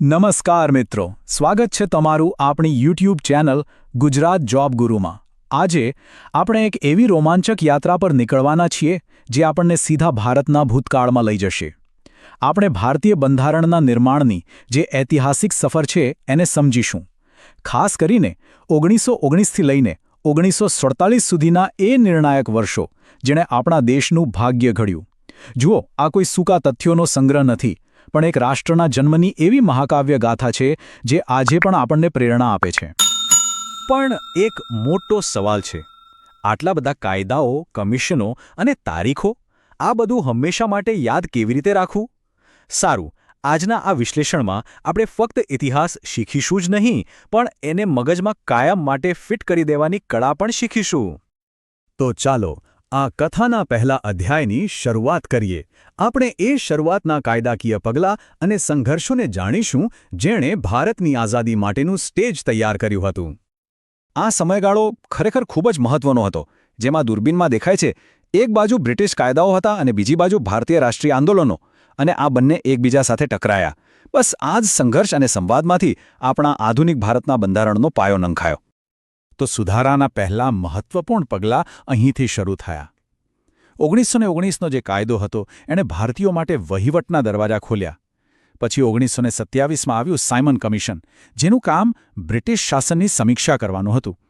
નમસ્કાર મિત્રો, સ્વાગત છે તમારું આપણી યુટ્યુબ ચેનલ ગુજરાત જોબ ગુરુમાં. આજે આપણે એક એવી રોમાંચક યાત્રા પર નીકળવાના છીએ જે આપણને સીધા ભારતના ભૂતકાળમાં લઈ જશે. આપણે ભારતીય બંધારણના નિર્માણની જે ઐતિહાસિક સફર છે એને સમજીશું. ખાસ કરીને ઓગણીસો ઓગણીસથી લઈને ઓગણીસો સુડતાલીસ સુધીના એ નિર્ણાયક વર્ષો, જેણે આપણા દેશનું ભાગ્ય ઘડ્યું. જુઓ, આ કોઈ સૂકા તથ્યોનો સંગ્રહ નથી. પણ એક રાષ્ટ્રના જન્મની એવી મહાકાવ્ય ગાથા છે જે આજે પણ આપણને પ્રેરણા આપે છે. પણ એક મોટો સવાલ છે. આટલા બધા કાયદાઓ, કમિશનો અને તારીખો, આ બધું હંમેશા માટે યાદ કેવી રીતે રાખવું? સારું, આજના આ વિશ્લેષણમાં આપણે ફક્ત ઇતિહાસ શીખીશું જ નહીં, પણ એને મગજમાં કાયમ માટે ફિટ કરી દેવાની કળા પણ શીખીશું. તો ચાલો આ કથાના પહેલા અધ્યાયની શરૂઆત કરીએ. આપણે એ શરૂઆતના કાયદાકીય પગલાં અને સંઘર્ષોને જાણીશું, જેણે ભારતની આઝાદી માટેનું સ્ટેજ તૈયાર કર્યું હતું. આ સમયગાળો ખરેખર ખૂબ જ મહત્વનો હતો, જેમાં દૂરબીનમાં દેખાય છે, એક બાજુ બ્રિટિશ કાયદાઓ હતા અને બીજી બાજુ ભારતીય રાષ્ટ્રીય આંદોલનો, અને આ બંને એકબીજા સાથે ટકરાયા. બસ આ જ સંઘર્ષ અને સંવાદમાંથી આપણા આધુનિક ભારતના બંધારણનો પાયો નંખાયો. તો સુધારાના પહેલા મહત્વપૂર્ણ પગલાં અહીંથી શરૂ થયા. ઓગણીસો ને ઓગણીસનો જે કાયદો હતો, એણે ભારતીયો માટે વહીવટના દરવાજા ખોલ્યા. પછી ઓગણીસો ને સત્યાવીસમાં આવ્યું સાયમન કમિશન, જેનું કામ બ્રિટિશ શાસનની સમીક્ષા કરવાનું હતું.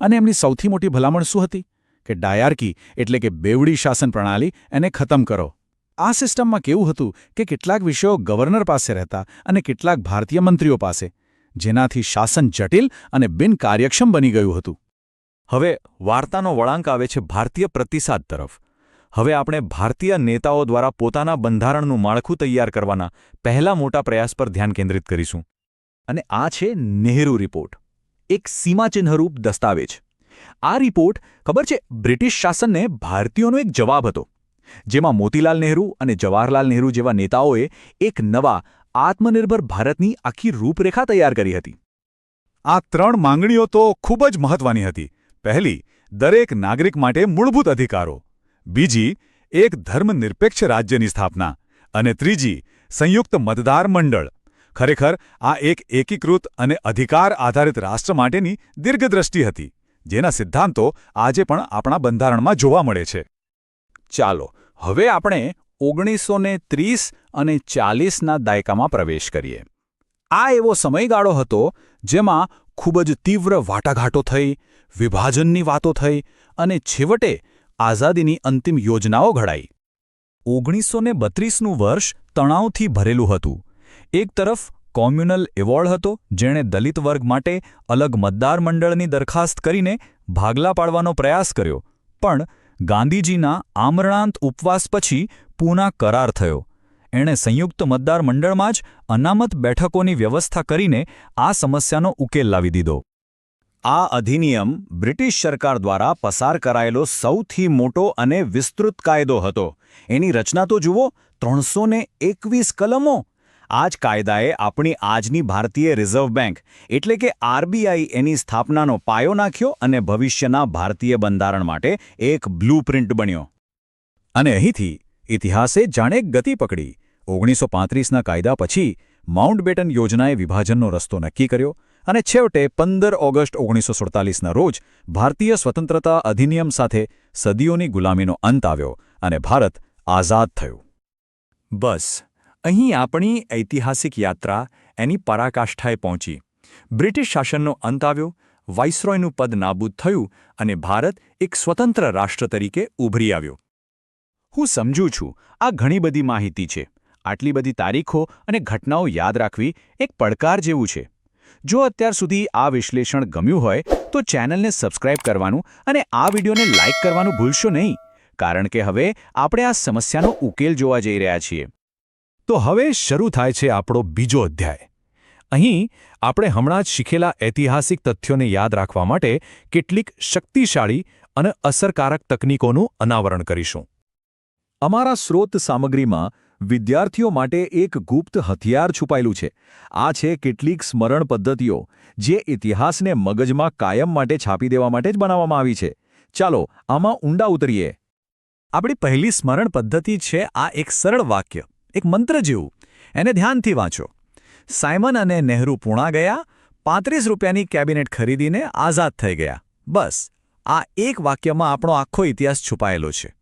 અને એમની સૌથી મોટી ભલામણ શું હતી? કે ડાયાર્કી એટલે કે બેવડી શાસન પ્રણાલી એને ખતમ કરો. આ સિસ્ટમમાં કેવું હતું કે કેટલાક વિષયો ગવર્નર પાસે રહેતા અને કેટલાક ભારતીય મંત્રીઓ પાસે. જેનાથી શાસન જટિલ અને બિનકાર્યક્ષમ બની ગયું હતું. હવે વાર્તાનો વળાંક આવે છે ભારતીય પ્રતિસાદ તરફ. હવે આપણે ભારતીય નેતાઓ દ્વારા પોતાના બંધારણનું માળખું તૈયાર કરવાના પહેલા મોટા પ્રયાસ પર ધ્યાન કેન્દ્રિત કરીશું. અને આ છે નેહરુ રિપોર્ટ. એક સીમાચિહ્નરૂપ દસ્તાવેજ. આ રિપોર્ટ ખબર છે બ્રિટિશ શાસનને ભારતીયોનો એક જવાબ હતો. જેમાં મોતીલાલ નહેરુ અને જવાહરલાલ નહેરુ જેવા નેતાઓએ એક નવા આત્મનિર્ભર ભારતની આખી રૂપરેખા તૈયાર કરી હતી. આ ત્રણ માંગણીઓ તો ખૂબ જ મહત્વની હતી. પહેલી, દરેક નાગરિક માટે મૂળભૂત અધિકારો. બીજી, એક ધર્મનિરપેક્ષ રાજ્યની સ્થાપના. અને ત્રીજી, સંયુક્ત મતદાર મંડળ. ખરેખર, આ એક એકીકૃત અને અધિકાર આધારિત રાષ્ટ્ર માટેની દીર્ઘદ્રષ્ટિ હતી, જેના સિદ્ધાંતો આજે પણ આપણા બંધારણમાં જોવા મળે છે. ચાલો, હવે આપણે ઓગણીસો ત્રીસ અને ચાલીસના દાયકામાં પ્રવેશ કરીએ. આ એવો સમયગાળો હતો જેમાં ખૂબ જ તીવ્ર વાટાઘાટો થઈ, વિભાજનની વાતો થઈ અને છેવટે આઝાદીની અંતિમ યોજનાઓ ઘડાઈ. ઓગણીસો ને બત્રીસનું વર્ષ તણાવથી ભરેલું હતું. એક તરફ કોમ્યુનલ એવોર્ડ હતો, જેણે દલિત વર્ગ માટે અલગ મતદાર મંડળની દરખાસ્ત કરીને ભાગલા પાડવાનો પ્રયાસ કર્યો, પણ ગાંધીજીના આમરણાંત ઉપવાસ પછી પૂના કરાર થયો. એણે સંયુક્ત મતદાર મંડળમાં જ અનામત બેઠકોની વ્યવસ્થા કરીને આ સમસ્યાનો ઉકેલ લાવી દીધો. આ અધિનિયમ બ્રિટિશ સરકાર દ્વારા પસાર કરાયેલો સૌથી મોટો અને વિસ્તૃત કાયદો હતો. એની રચના તો જુઓ, ત્રણસો એકવીસ કલમો આ જ કાયદાએ આપણી આજની ભારતીય રિઝર્વ બેંક એટલે કે આરબીઆઈ એની સ્થાપનાનો પાયો નાખ્યો અને ભવિષ્યના ભારતીય બંધારણ માટે એક બ્લુપ્રિન્ટ બન્યો. અને અહીંથી ઇતિહાસે જાણે ગતિ પકડી. ઓગણીસો પાંત્રીસના કાયદા પછી માઉન્ટબેટન યોજનાએ વિભાજનનો રસ્તો નક્કી કર્યો અને છેવટે પંદર ઓગસ્ટ ઓગણીસો સુડતાલીસના રોજ ભારતીય સ્વતંત્રતા અધિનિયમ સાથે સદીઓની ગુલામીનો અંત આવ્યો અને ભારત આઝાદ થયું. બસ. અહીં આપણી ઐતિહાસિક યાત્રા એની પરાકાષ્ઠાએ પહોંચી. બ્રિટિશ શાસનનો અંત આવ્યો, વાઇસરોયનું પદ નાબૂદ થયું અને ભારત એક સ્વતંત્ર રાષ્ટ્ર તરીકે ઉભરી આવ્યો. હું સમજું છું, આ ઘણી બધી માહિતી છે. આટલી બધી તારીખો અને ઘટનાઓ યાદ રાખવી એક પડકાર જેવું છે. જો અત્યાર સુધી આ વિશ્લેષણ ગમ્યું હોય, તો ચેનલને સબસ્ક્રાઇબ કરવાનું અને આ વિડીયોને લાઇક કરવાનું ભૂલશો નહીં, કારણ કે હવે આપણે આ સમસ્યાનો ઉકેલ જોવા જઈ રહ્યા છીએ. તો હવે શરૂ થાય છે આપણો બીજો અધ્યાય. અહીં આપણે હમણાં જ શીખેલા ઐતિહાસિક તથ્યોને યાદ રાખવા માટે કેટલીક શક્તિશાળી અને અસરકારક તકનીકોનું અનાવરણ કરીશું. અમારા સ્રોત સામગ્રીમાં વિદ્યાર્થીઓ માટે એક ગુપ્ત હથિયાર છુપાયેલું છે. આ છે કેટલીક સ્મરણ પદ્ધતિઓ જે ઇતિહાસને મગજમાં કાયમ માટે છાપી દેવા માટે જ બનાવવામાં આવી છે. ચાલો, આમાં ઊંડા ઉતરીએ. આપણી પહેલી સ્મરણ પદ્ધતિ છે આ એક સરળ વાક્ય. એક મંત્ર જેવું. એને ધ્યાનથી વાંચો. સાયમન અને નહેરુ પૂણા ગયા, પાંત્રીસ રૂપિયાની કેબિનેટ ખરીદીને આઝાદ થઈ ગયા. બસ, આ એક વાક્યમાં આપણો આખો ઇતિહાસ છુપાયેલો છે.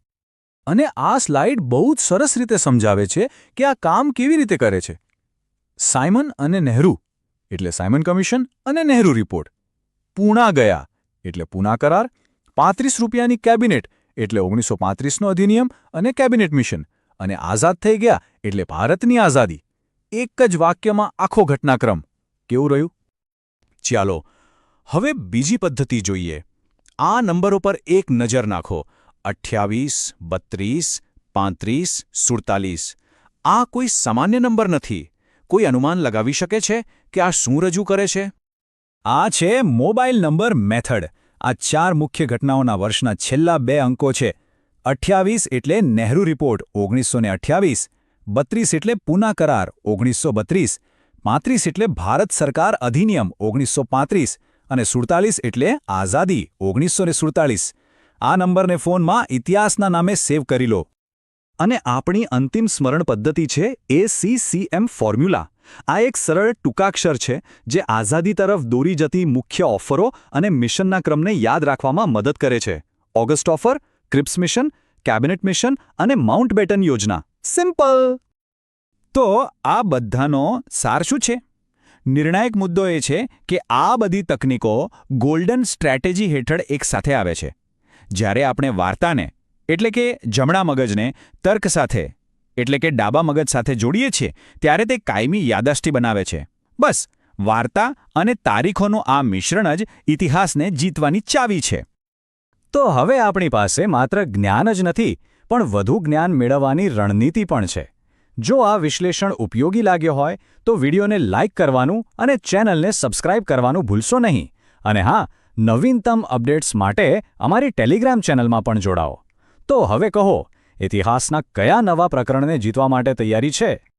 અને આ સ્લાઇડ બહુ જ સરસ રીતે સમજાવે છે કે આ કામ કેવી રીતે કરે છે. સાયમન અને નહેરુ, એટલે સાયમન કમિશન અને નહેરુ રિપોર્ટ. પૂણા ગયા, એટલે પૂના કરાર. પાંત્રીસ રૂપિયાની કેબિનેટ, એટલે ઓગણીસો પાંત્રીસનો અધિનિયમ અને કેબિનેટ મિશન. અને આઝાદ થઈ ગયા એટલે ભારતની આઝાદી. એક જ વાક્યમાં આખો ઘટનાક્રમ. કેવું રહ્યું? ચાલો, હવે બીજી પદ્ધતિ જોઈએ. આ નંબરો પર એક નજર નાખો. અઠ્યાવીસ, બત્રીસ, પાંત્રીસ, સુડતાલીસ. આ કોઈ સામાન્ય નંબર નથી. કોઈ અનુમાન લગાવી શકે છે કે આ શું રજૂ કરે છે? આ છે મોબાઈલ નંબર મેથડ. આ ચાર મુખ્ય ઘટનાઓના વર્ષના છેલ્લા બે અંકો છે. અઠ્યાવીસ એટલે નહેરુ રિપોર્ટ, ઓગણીસો બત્રીસ એટલે પૂના કરાર, ઓગણીસો બત્રીસ. પાંત્રીસ એટલે ભારત સરકાર અધિનિયમ, ઓગણીસો પાંત્રીસ. અને સુડતાલીસ એટલે આઝાદી, ઓગણીસો સુડતાલીસ. આ નંબરને ફોનમાં ઇતિહાસના નામે સેવ કરી લો. અને આપણી અંતિમ સ્મરણ પદ્ધતિ છે એસીસીએમ ફોર્મ્યુલા આ એક સરળ ટૂંકાક્ષર છે, જે આઝાદી તરફ દોરી જતી મુખ્ય ઓફરો અને મિશનના ક્રમને યાદ રાખવામાં મદદ કરે છે. August offer, Cripps mission, cabinet mission અને માઉન્ટ યોજના. સિમ્પલ. તો આ બધાનો સાર શું છે? નિર્ણાયક મુદ્દો એ છે કે આ બધી તકનીકો ગોલ્ડન સ્ટ્રેટેજી હેઠળ એકસાથે આવે છે. જ્યારે આપણે વાર્તાને, એટલે કે જમણા મગજને, તર્ક સાથે, એટલે કે ડાબા મગજ સાથે જોડીએ છીએ, ત્યારે તે કાયમી યાદશથી બનાવે છે. બસ, વાર્તા અને તારીખોનું આ મિશ્રણ જ ઇતિહાસને જીતવાની ચાવી છે. તો હવે આપણી પાસે માત્ર જ્ઞાન જ નથી પણ વધુ જ્ઞાન મેળવવાની રણનીતિ પણ છે. જો આ વિશ્લેષણ ઉપયોગી લાગ્યો હોય, તો વિડીયોને લાઇક કરવાનું અને ચેનલને સબસ્ક્રાઇબ કરવાનું ભૂલશો નહીં. અને હા, નવીનતમ અપડેટ્સ માટે અમારી ટેલિગ્રામ ચેનલમાં પણ જોડાઓ. તો હવે કહો, ઇતિહાસના કયા નવા પ્રકરણને જીતવા માટે તૈયારી છે?